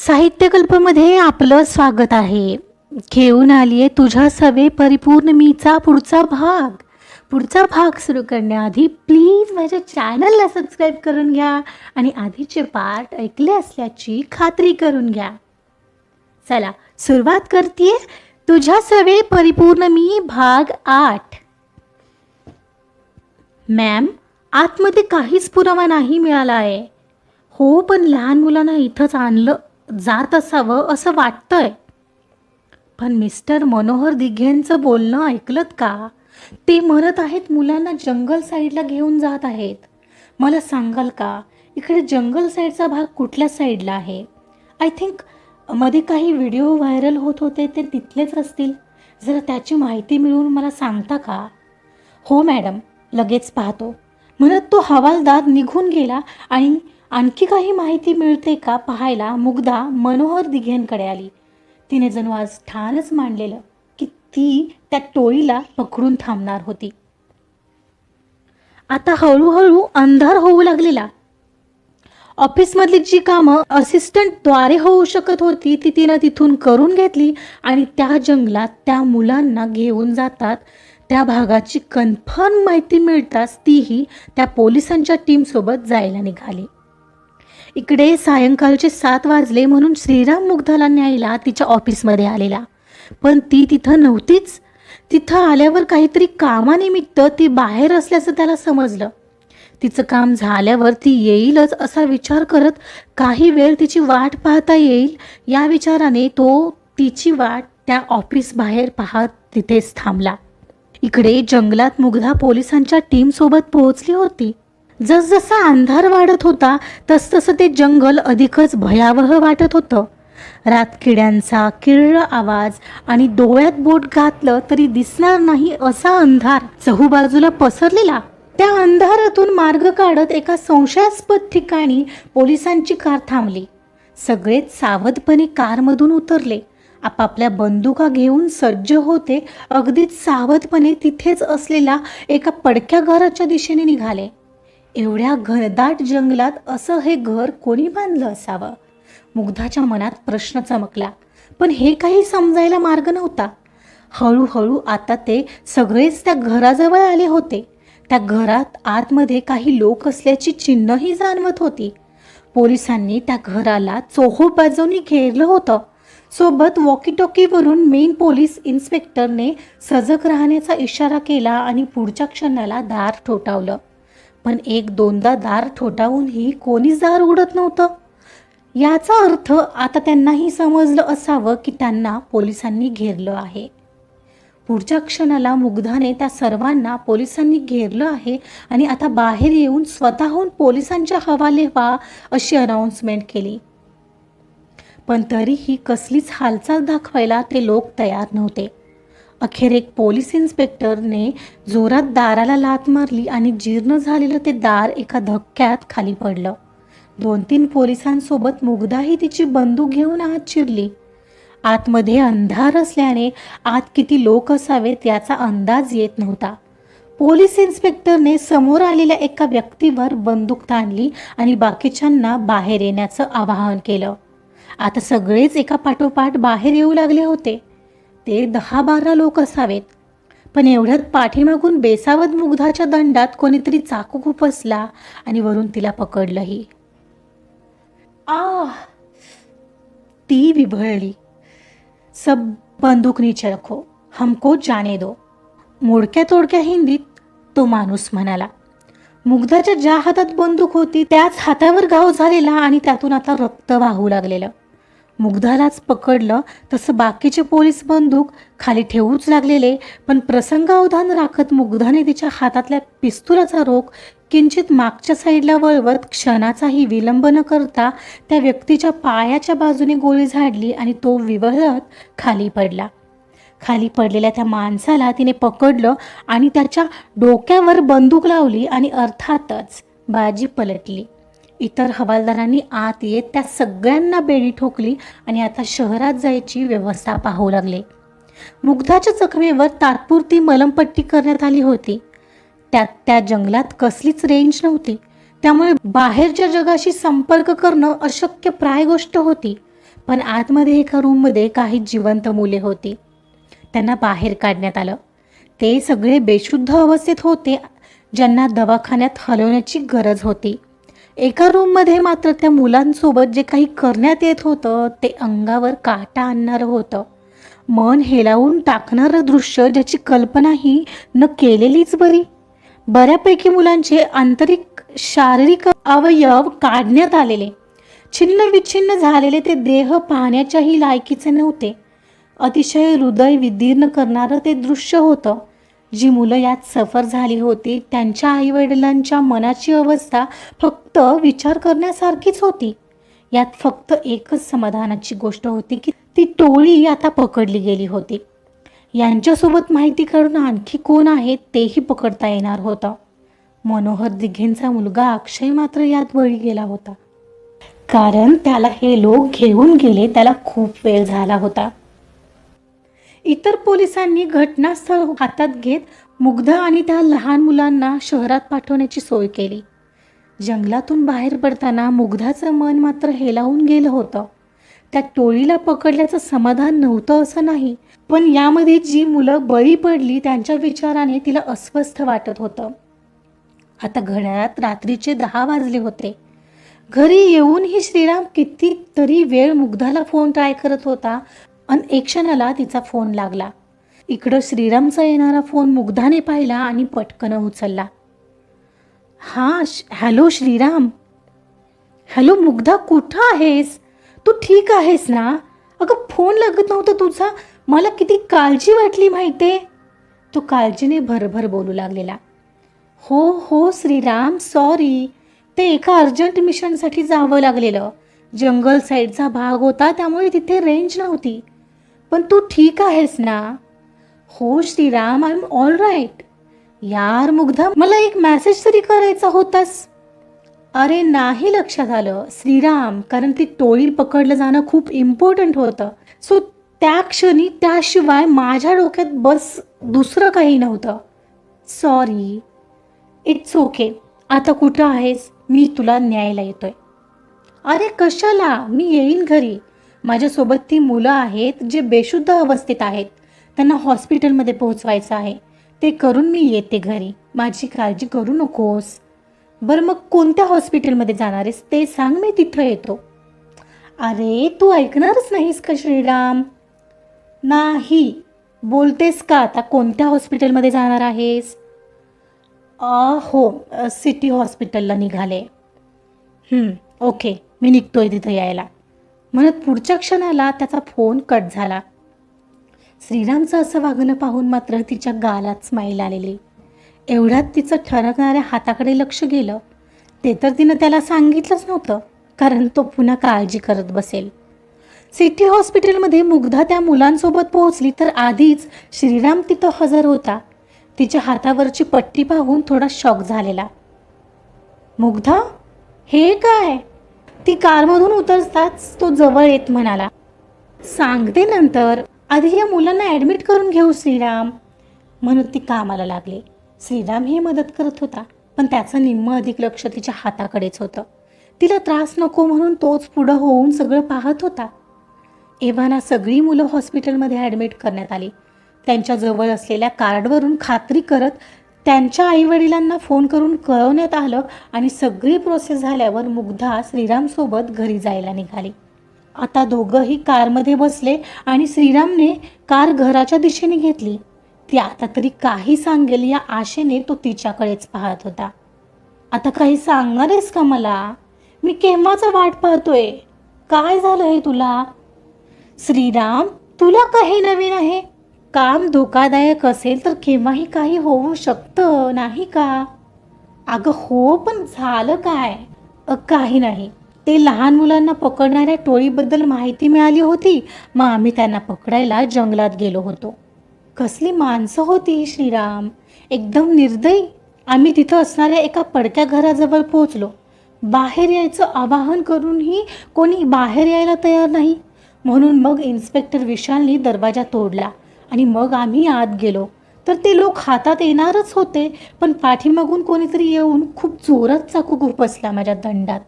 साहित्यकल्पमध्ये आपलं स्वागत आहे. घेऊन आली आहे तुझ्या सवे परिपूर्ण मीचा पुढचा भाग. पुढचा भाग सुरू करण्याआधी प्लीज माझ्या चॅनलला सबस्क्राईब करून घ्या आणि आधीचे पार्ट ऐकले असल्याची खात्री करून घ्या. चला सुरुवात करते तुझ्या सवे परिपूर्ण मी भाग आठ. मॅम आतमध्ये काहीच पुरावा नाही मिळाला आहे हो पण लहान मुलांना इथंच आणलं. जात असावं असं वाटतंय. पण मिस्टर मनोहर दिघेंचं बोलणं ऐकलत का? ते म्हणत आहेत मुलांना जंगल साईडला घेऊन जात आहेत. मला सांगाल का? इकडे जंगल साईडचा भाग कुठल्या साईडला आहे? आय थिंकमध्ये काही व्हिडिओ व्हायरल होत होते ते तिथलेच असतील. जरा त्याची माहिती मिळवून मला सांगता का? हो मॅडम लगेच पाहतो. म्हणत तो हवालदार निघून गेला आणि आणखी काही माहिती मिळते का पाहायला? मुग्धा मनोहर दिघेंकडे आली. तिने जणू आज ठाणच मांडलेलं की ती त्या टोळीला पकडून थांबणार होती. आता हळूहळू अंधार होऊ लागलेला. ऑफिसमधली जी कामं असिस्टंटद्वारे होऊ शकत होती ती तिनं तिथून करून घेतली आणि त्या जंगलात त्या मुलांना घेऊन जातात. त्या भागाची कन्फर्म माहिती मिळताच तीही त्या पोलिसांच्या टीमसोबत जायला निघाली. इकडे सायंकाळचे सात वाजले म्हणून श्रीराम मुग्धाला न्यायला तिच्या ऑफिसमध्ये आलेला. पण ती तिथं नव्हतीच. तिथं आल्यावर काहीतरी कामानिमित्त ती बाहेर असल्याचं त्याला समजलं. तिचं काम झाल्यावर ती येईलच असा विचार करत काही वेळ तिची वाट पाहता येईल या विचाराने तो तिची वाट त्या ऑफिस बाहेर पाहत तिथेच थांबला. इकडे जंगलात मुग्धा पोलिसांच्या टीमसोबत पोहोचली होती. जसजसा अंधार वाढत होता तसतसं ते जंगल अधिकच भयावह वाटत होतं. रातकिड्यांचा किळ आवाज आणि डोळ्यात बोट घातलं तरी दिसणार नाही असा अंधार चहूबाजूला पसरलेला. त्या अंधारातून मार्ग काढत एका संशयास्पद ठिकाणी पोलिसांची कार थांबली. सगळेच सावधपणे कारमधून उतरले. आपापल्या बंदुका घेऊन सज्ज होते अगदीच सावधपणे तिथेच असलेल्या एका पडक्या घराच्या दिशेने निघाले. एवढ्या घनदाट जंगलात असं हे घर कोणी बांधलं असावं? मुग्धाच्या मनात प्रश्न चमकला. पण हे काही समजायला मार्ग नव्हता. हळूहळू आता ते सगळेच त्या घराजवळ आले होते. त्या घरात आतमध्ये काही लोक असल्याची चिन्हही जाणवत होती. पोलिसांनी त्या घराला चोहो बाजूनी घेरलं होतं. सोबत वॉकीटॉकीवरून मेन पोलीस इन्स्पेक्टरने सजग राहण्याचा इशारा केला आणि पुढच्या क्षणाला दार ठोठावलं. पण एक दोनदा दार ठोठावूनही कोणीच दार उघडत नव्हतं. याचा अर्थ आता त्यांनाही समजलं असावं की त्यांना पोलिसांनी घेरलं आहे. पुढच्या क्षणाला मुग्धाने त्या सर्वांना पोलिसांनी घेरलं आहे आणि आता बाहेर येऊन स्वतःहून पोलिसांच्या हवाले व्हा अशी अनाऊन्समेंट केली. पण तरीही कसलीच हालचाल दाखवायला ते लोक तयार नव्हते. अखेर एक पोलीस इन्स्पेक्टरने जोरात दाराला लात मारली आणि जीर्ण झालेलं ते दार एका धक्क्यात खाली पडलं. दोन तीन पोलिसांसोबत मुग्धाही तिची बंदूक घेऊन आत चिरली आतमध्ये अंधार असल्याने आत किती लोक असावेत याचा अंदाज येत नव्हता. पोलीस इन्स्पेक्टरने समोर आलेल्या एका व्यक्तीवर बंदूक ताणली आणि बाकीच्यांना बाहेर येण्याचं आवाहन केलं. आता सगळेच एका पाठोपाठ बाहेर येऊ लागले होते. ते दहा बारा लोक असावेत. पण एवढ्यात पाठीमागून बेसावत मुग्धाच्या दंडात कोणीतरी चाकू खुपसला आणि वरून तिला पकडलंही. आ ती विभळली. सब बंदूक नीचे रखो हमको जाने दो. मोडक्या तोडक्या हिंदीत तो माणूस म्हणाला मुग्धाच्या ज्या हातात बंदूक होती त्याच हातावर घाव झालेला आणि त्यातून आता रक्त वाहू लागलेलं. मुग्धालाच पकडलं तसं बाकीचे पोलीस बंदूक खाली ठेवूच लागलेले. पण प्रसंगावधान राखत मुग्धाने तिच्या हातातल्या पिस्तुलाचा रोख किंचित मागच्या साईडला वळवत क्षणाचाही विलंब न करता त्या व्यक्तीच्या पायाच्या बाजूने गोळी झाडली आणि तो विवळत खाली पडला. खाली पडलेल्या त्या माणसाला तिने पकडलं आणि त्याच्या डोक्यावर बंदूक लावली आणि अर्थातच बाजी पलटली. इतर हवालदारांनी आत येत त्या सगळ्यांना बेडी ठोकली आणि आता शहरात जायची व्यवस्था पाहू लागले. मुग्धाच्या जखमेवर तात्पुरती मलमपट्टी करण्यात आली होती. त्यात त्या जंगलात कसलीच रेंज नव्हती. त्यामुळे बाहेरच्या जगाशी संपर्क करणं अशक्य प्राय गोष्ट होती. पण आतमध्ये एका रूममध्ये काही जिवंत मुले होती. त्यांना बाहेर काढण्यात आलं. ते सगळे बेशुद्ध अवस्थेत होते ज्यांना दवाखान्यात हलवण्याची गरज होती. एका रूममध्ये मात्र त्या मुलांसोबत जे काही करण्यात येत होतं ते अंगावर काटा आणणारं होतं. मन हेलावून टाकणारं दृश्य ज्याची कल्पनाही न केलेलीच बरी. बऱ्यापैकी मुलांचे आंतरिक शारीरिक अवयव काढण्यात आलेले. छिन्न विच्छिन्न झालेले ते देह पाहण्याच्याही लायकीचे नव्हते. अतिशय हृदय विदीर्ण करणारं ते दृश्य होतं. जी मुलं यात सफर झाली होती त्यांच्या आईवडिलांच्या मनाची अवस्था फक्त विचार करण्यासारखीच होती. यात फक्त एकच समाधानाची गोष्ट होती की ती टोळी आता पकडली गेली होती. यांच्यासोबत माहिती काढून आणखी कोण आहे तेही पकडता येणार होतं. मनोहर दिघेंचा मुलगा अक्षय मात्र यात बळी गेला होता. कारण त्याला हे लोक घेऊन गेले त्याला खूप वेळ झाला होता. इतर पोलिसांनी घटनास्थळ हातात घेत मुग्ध आणि त्या लहान मुलांना शहरात पाठवण्याची सोय केली. जंगलातून बाहेर पडताना मुग्धाचं मन मात्र हेलावून गेलं होतं. त्या टोळीला पकडल्याचं समाधान नव्हतं असं नाही पण यामध्ये जी मुलं बळी पडली त्यांच्या विचाराने तिला अस्वस्थ वाटत होतं. आता घड्याळात रात्रीचे दहा वाजले होते. घरी येऊनही श्रीराम कितीतरी वेळ मुग्धाला फोन ट्राय करत होता आणि एक क्षणाला तिचा फोन लागला. इकडं श्रीरामचा येणारा फोन मुग्धाने पाहिला आणि पटकन उचलला. हां श- हॅलो श्रीराम. हॅलो मुग्धा कुठं आहेस? तू ठीक आहेस ना? अगं फोन लागत नव्हता तुझा. मला किती काळजी वाटली माहिती तो काळजीने भरभर बोलू लागलेला. हो हो श्रीराम सॉरी. ते एका अर्जंट मिशनसाठी जावं लागलेलं. जंगल साईडचा भाग होता त्यामुळे तिथे रेंज नव्हती. पण तू ठीक आहेस ना? हो Shriram I am all right यार मुग्धा मला एक मॅसेज तरी करायचा होतास. अरे नाही लक्षात आलं. श्रीराम कारण ती टोळी पकडलं जाणं खूप इम्पॉर्टंट होतं. सो त्या क्षणी त्याशिवाय माझ्या डोक्यात बस दुसरं काही नव्हतं. सॉरी इट्स ओके आता कुठं आहेस? मी तुला न्यायला येतोय. अरे कशाला? मी येईन घरी. माझ्यासोबत ती मुलं आहेत जे बेशुद्ध अवस्थेत आहेत. त्यांना हॉस्पिटलमध्ये पोहोचवायचं आहे. ते करून मी येते घरी. माझी काळजी करू नकोस. बरं मग कोणत्या हॉस्पिटलमध्ये जाणार आहेस? ते सांग मी तिथं येतो. अरे तू ऐकणारच नाहीस का श्रीराम? नाही. बोलतेस का आता कोणत्या हॉस्पिटलमध्ये जाणार आहेस? हो सिटी हॉस्पिटलला निघाले. ओके मी निघतोय तिथं यायला. म्हणत पुढच्या क्षणाला त्याचा फोन कट झाला. श्रीरामचं असं वागणं पाहून मात्र तिच्या गालात स्माईल आलेली. एवढ्यात तिचं ठरकणाऱ्या हाताकडे लक्ष गेलं. ते तर तिनं त्याला सांगितलंच नव्हतं कारण तो पुन्हा काळजी करत बसेल. सिटी हॉस्पिटलमध्ये मुग्धा त्या मुलांसोबत पोहोचली तर आधीच श्रीराम तिथं हजर होता. तिच्या हातावरची पट्टी पाहून थोडा शॉक झालेला. मुग्धा हे काय? ती कारमधून उतरताच तो जवळ येत म्हणाला सांगते नंतर आधी या मुलांना ॲडमिट करून घेऊ श्रीराम. म्हणून ती कामाला लागली. श्रीराम ही मदत करत होता पण त्याचं निम्म अधिक लक्ष तिच्या हाताकडेच होतं. तिला त्रास नको म्हणून तोच पुढं होऊन सगळं पाहत होता. एव्हाना सगळी मुलं हॉस्पिटलमध्ये ॲडमिट करण्यात आली. त्यांच्या जवळ असलेल्या कार्डवरून खात्री करत त्यांच्या आईवडिलांना फोन करून कळवण्यात आलं आणि सगळी प्रोसेस झाल्यावर मुग्धा श्रीरामसोबत घरी जायला निघाली. आता दोघंही कारमध्ये बसले आणि श्रीरामने कार घराच्या दिशेने घेतली. ती आता तरी काही सांगेल या आशेने तो तिच्याकडेच पाहत होता. आता काही सांगणार आहेस का मला? मी केव्हाचा वाट पाहतोय? काय झालं हे तुला? श्रीराम तुला काही नवीन आहे? काम धोकादायक असेल तर केव्हाही काही होऊ शकतं नाही का? अगं हो पण झालं काय? काही नाही. ते लहान मुलांना पकडणाऱ्या टोळीबद्दल माहिती मिळाली होती. मग आम्ही त्यांना पकडायला जंगलात गेलो होतो. कसली माणसं होती श्रीराम? एकदम निर्दयी. आम्ही तिथं असणाऱ्या एका पडक्या घराजवळ पोहोचलो. बाहेर यायचं आवाहन करूनही कोणी बाहेर यायला तयार नाही. म्हणून मग इन्स्पेक्टर विशालनी दरवाजा तोडला. आणि मग आम्ही आत गेलो. तर ते लोक हातात येणारच होते पण पाठीमागून कोणीतरी येऊन खूप जोरात चाकू घुपसला माझ्या दंडात.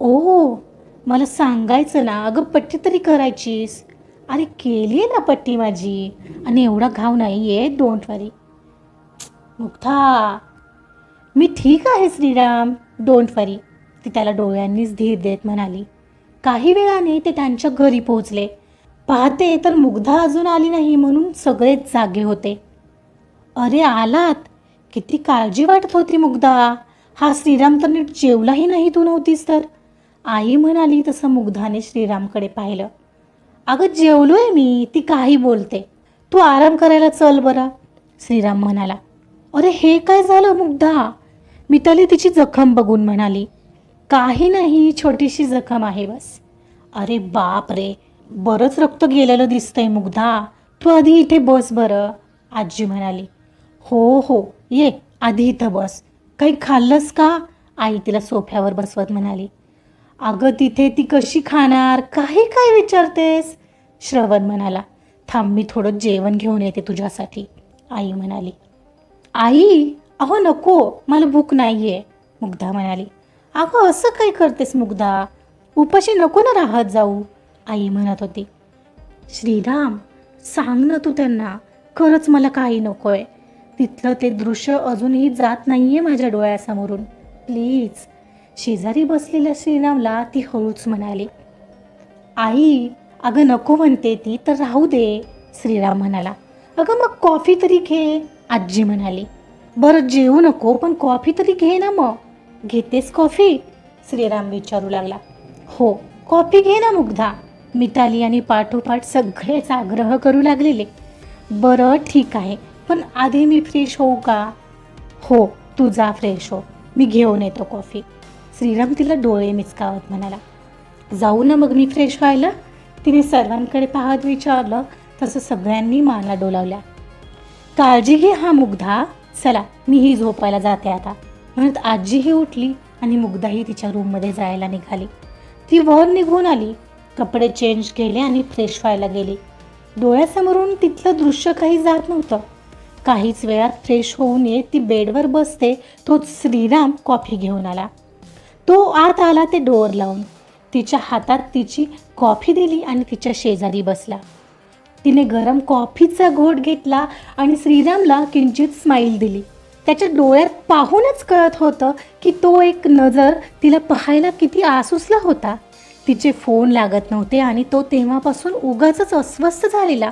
ओ मला सांगायचं ना अगं पट्टी तरी करायचीस. अरे केली आहे ना पट्टी माझी. आणि एवढा घाव नाही आहे डोंट वरी मुक्ता मी ठीक आहे श्रीराम. डोंट वरी ती त्याला डोळ्यांनीच धीर देत म्हणाली. काही वेळाने ते त्यांच्या घरी पोहोचले. पाहते तर मुग्धा अजून आली नाही म्हणून सगळेच जागे होते. अरे आलात? किती काळजी वाटत होती मुग्धा. हा श्रीराम तर नीट जेवलाही नाही तू नव्हतीस तर. आई म्हणाली तसं मुग्धाने श्रीरामकडे पाहिलं. अगं जेवलोय मी ती काही बोलते. तू आराम करायला चल बरं श्रीराम म्हणाला. अरे हे काय झालं मुग्धा? मिताली तिची जखम बघून म्हणाली. काही नाही छोटीशी जखम आहे बस. अरे बाप रे बरंच रक्त गेलेलं दिसतंय मुग्धा. तू आधी इथे बस बरं आजी म्हणाली. हो हो ये आधी इथं बस. काही खाल्लंस का? आई तिला सोफ्यावर बसवत म्हणाली. अगं तिथे ती कशी खाणार? काही काय विचारतेस? श्रवण म्हणाला. थांब मी थोडं जेवण घेऊन येते तुझ्यासाठी आई म्हणाली. आई अहो नको मला भूक नाही आहे मुग्धा म्हणाली. अगं असं काय करतेस मुग्धा? उपाशी नको ना राहत जाऊ. आई म्हणत होती श्रीराम सांग ना तू त्यांना खरंच मला काही नकोय. तिथलं ते दृश्य अजूनही जात नाहीये माझ्या डोळ्यासमोरून. प्लीज. शेजारी बसलेल्या श्रीरामला ती हळूच म्हणाली आई अगं नको म्हणते ती तर राहू दे. श्रीराम म्हणाला अगं मग कॉफी तरी घे. आजी म्हणाली बरं जेवू नको पण कॉफी तरी घे ना मग. घेतेस कॉफी? श्रीराम विचारू लागला हो कॉफी घे ना मुग्धा. मिताली आणि पाठोपाठ सगळेच आग्रह करू लागलेले. बरं ठीक आहे. पण आधी मी फ्रेश होऊ का? हो तू जा फ्रेश हो. मी घेऊन येतो कॉफी श्रीराम तिला डोळे मिचकावत म्हणाला. जाऊ ना मग मी फ्रेश व्हायला. तिने सर्वांकडे पाहत विचारलं. तसं सगळ्यांनी माना डोलावल्या. काळजी घे हा मुग्धा. चला मीही झोपायला जाते आता. म्हणत आजीही उठली आणि मुग्धाही तिच्या रूममध्ये जायला निघाली. ती वर निघून आली. कपडे चेंज केले आणि फ्रेश व्हायला गेली. डोळ्यासमोरून तिथलं दृश्य काही जात नव्हतं. काहीच वेळात फ्रेश होऊन येत ती बेडवर बसते तो श्रीराम कॉफी घेऊन आला. तो आत आला ते डोअर लावून. तिच्या हातात तिची कॉफी दिली आणि तिच्या शेजारी बसला. तिने गरम कॉफीचा घोट घेतला आणि श्रीरामला किंचित स्माईल दिली. त्याच्या डोळ्यात पाहूनच कळत होतं की तो एक नजर तिला पाहायला किती आसुसला होता. तिचे फोन लागत नव्हते आणि तो तेव्हापासून उगाच अस्वस्थ झालेला.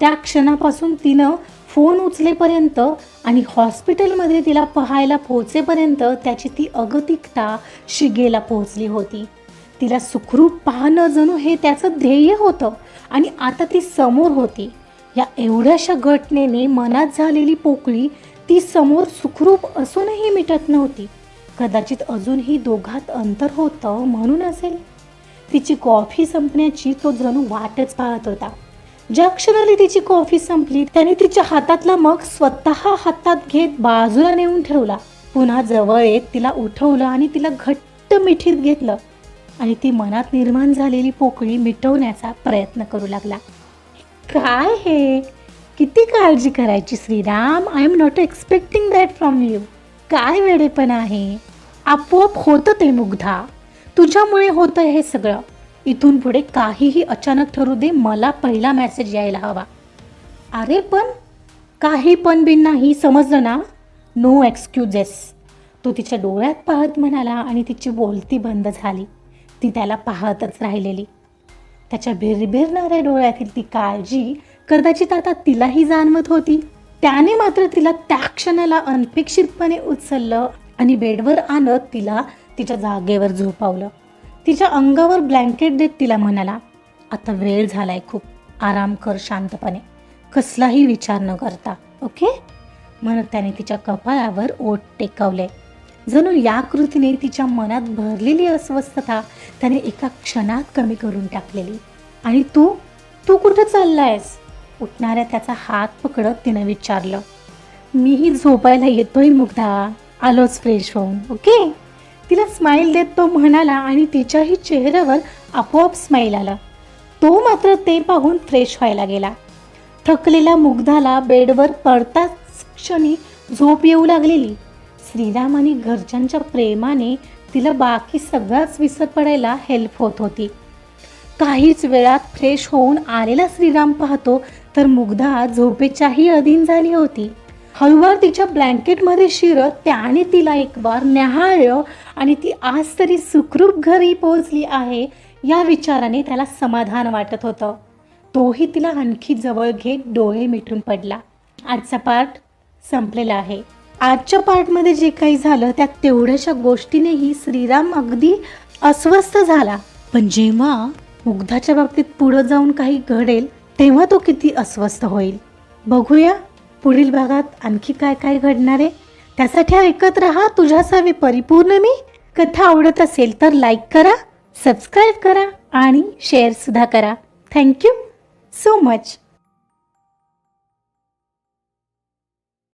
त्या क्षणापासून तिनं फोन उचलेपर्यंत आणि हॉस्पिटलमध्ये तिला पाहायला पोहोचेपर्यंत त्याची ती अगतिकता शिगेला पोहोचली होती. तिला सुखरूप पाहणं जणू हे त्याचं ध्येय होतं आणि आता ती समोर होती. या एवढ्याशा घटनेने मनात झालेली पोकळी ती समोर सुखरूप असूनही मिटत नव्हती. कदाचित अजूनही दोघात अंतर होतं म्हणून असेल. तिची कॉफी संपण्याची तो जणू वाटच पाहत होता. ज्या क्षणाला तिची कॉफी संपली त्याने तिच्या हातातला मग स्वतः हातात घेत बाजूला नेऊन ठेवला. पुन्हा जवळ येत तिला उठवलं आणि तिला घट्ट मिठीत घेतलं. आणि ती मनात निर्माण झालेली पोकळी मिटवण्याचा प्रयत्न करू लागला. काय हे? किती काळजी करायची Shriram? I am not expecting that from you काय वेडेपण आहे? आपोआप होतं ते मुग्धा. तुझ्यामुळे होतं हे सगळं. इथून पुढे काहीही अचानक ठरू दे मला पहिला मेसेज यायला हवा. अरे पण काही पण बिन नाही समजलं ना? नो एक्सक्युजेस तो तिच्या डोळ्यात पाहत म्हणाला आणि तिची बोलती बंद झाली. ती त्याला पाहतच राहिलेली. त्याच्या भिरभिरणाऱ्या डोळ्यातील ती काळजी कदाचित आता तिलाही जाणवत होती. त्याने मात्र तिला त्या क्षणाला अनपेक्षितपणे उचललं आणि बेडवर आणत तिला तिच्या जागेवर झोपावलं. तिच्या अंगावर ब्लँकेट देत तिला म्हणाला आता वेळ झालाय खूप. आराम कर शांतपणे. कसलाही विचार न करता ओके? म्हणत त्याने तिच्या कपाळावर ओठ टेकवले. जणू या कृतीने तिच्या मनात भरलेली अस्वस्थता त्याने एका क्षणात कमी करून टाकलेली. आणि तू? तू कुठं चाललायस? उठणाऱ्या त्याचा हात पकडत तिनं विचारलं. मीही झोपायला येतोय मुग्धा. आलोच फ्रेश होऊन ओके? तिला स्माईल देत तो म्हणाला आणि तिच्याही चेहऱ्यावर आपोआप स्माईल आला. तो मात्र ते पाहून फ्रेश व्हायला गेला. थकलेल्या मुग्धाला बेडवर पडताच क्षणी झोप येऊ लागलेली. श्रीराम आणि घरच्यांच्या प्रेमाने तिला बाकी सगळाच विसर पडायला हेल्प होत होती. काहीच वेळात फ्रेश होऊन आलेला श्रीराम पाहतो तर मुग्धा झोपेच्याही अधीन झाली होती. हळूवार तिच्या ब्लँकेटमध्ये शिरत त्याने तिला एक बार न्याहाळलं आणि ती आज तरी सुखरूप घरी पोहोचली आहे या विचाराने त्याला समाधान वाटत होतं. तोही तिला आणखी जवळ घेत डोळे मिटून पडला. आजचा पार्ट संपलेला आहे. आजच्या पार्टमध्ये जे काही झालं त्या तेवढ्याशा गोष्टीनेही श्रीराम अगदी अस्वस्थ झाला. पण जेव्हा मुग्धाच्या बाबतीत पुढं जाऊन काही घडेल तेव्हा तो किती अस्वस्थ होईल. बघूया पुढील भागात आणखी काय काय घडणार आहे? त्यासाठी ऐकत राहा. तुझ्यासावी परिपूर्ण मी. कथा आवडत असेल तर लाईक करा सबस्क्राईब करा आणि शेअरसुद्धा करा. Thank you so much